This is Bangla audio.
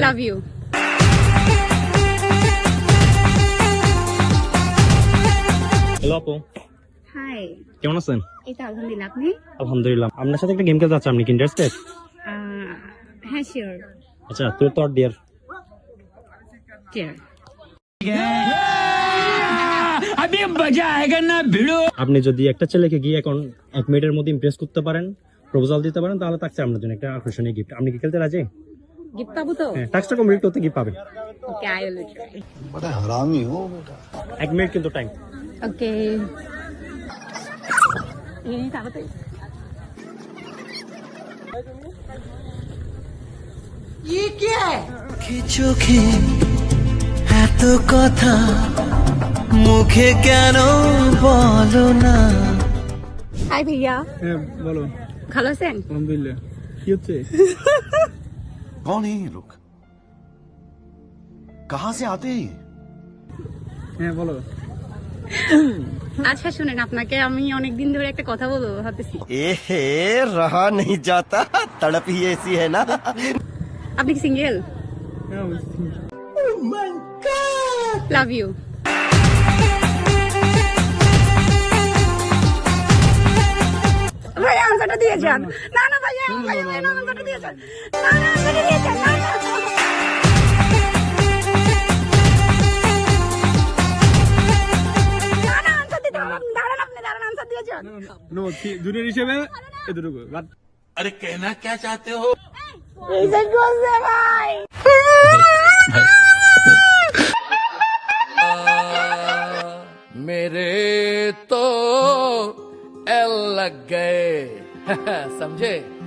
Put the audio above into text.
লাভ ইউ হ্যালো আপু হাই কেমন আছেন? এই তো আলহামদুলিল্লাহ আপনি? আলহামদুলিল্লাহ। আপনার সাথে একটা গেম খেলতে চাচ্ছি আপনি কি ইন্টারেস্টেড হ্যাঁ শিওর আচ্ছা তুই তোর ডিয়ার আপনি যদি একটা ছেলেকে গিয়ে এখন এক মিনিটের মধ্যে ইমপ্রেস করতে পারেন প্রপোজাল দিতে পারেন তাহলে থাকছে আপনার জন্য একটা আকর্ষণীয় গিফট আপনি কি খেলতে রাজি? গিফট পাবো তো হ্যাঁ টাস্কটা কমপ্লিট করতে গিফট পাবেন ওকে আই উইল ট্রাই बड़ा हरामी हो बेटा এক মিনিট কিন্তু টাইম ওকে এই তাড়াতাড়ি চোখে এত কথা মুখে কেন বলো না হাই ভাইয়া হ্যাঁ বলো ভালো আছেন আলহামদুলিল্লাহ কি হচ্ছে कौन है ये लोग कहाँ से आते हैं ये? হ্যাঁ বলো আচ্ছা শুনেন আপনাকে আমি অনেক দিন ধরে একটা কথা বলবো ভাবতেছি এহে রহা नहीं जाता तड़प ही ऐसी है ना আপনি কি সিঙ্গেল হ্যাঁ লাভ ইউ ভাইয়া আনসারটা দিয়ে যান না না ভাইয়া ভাইয়া ভাইয়া আনসারটা দিয়ে যান না না আনসারটা দিয়ে যান না না না, না, answer দিতে হবে না। দাঁড়ান আপনি, দাঁড়ান, answer দিয়ে যান। নো জুনিয়র হিসেবে এতটুকু বাট এই যে করছে ভাই। मेरे तो एल लग गए समझे?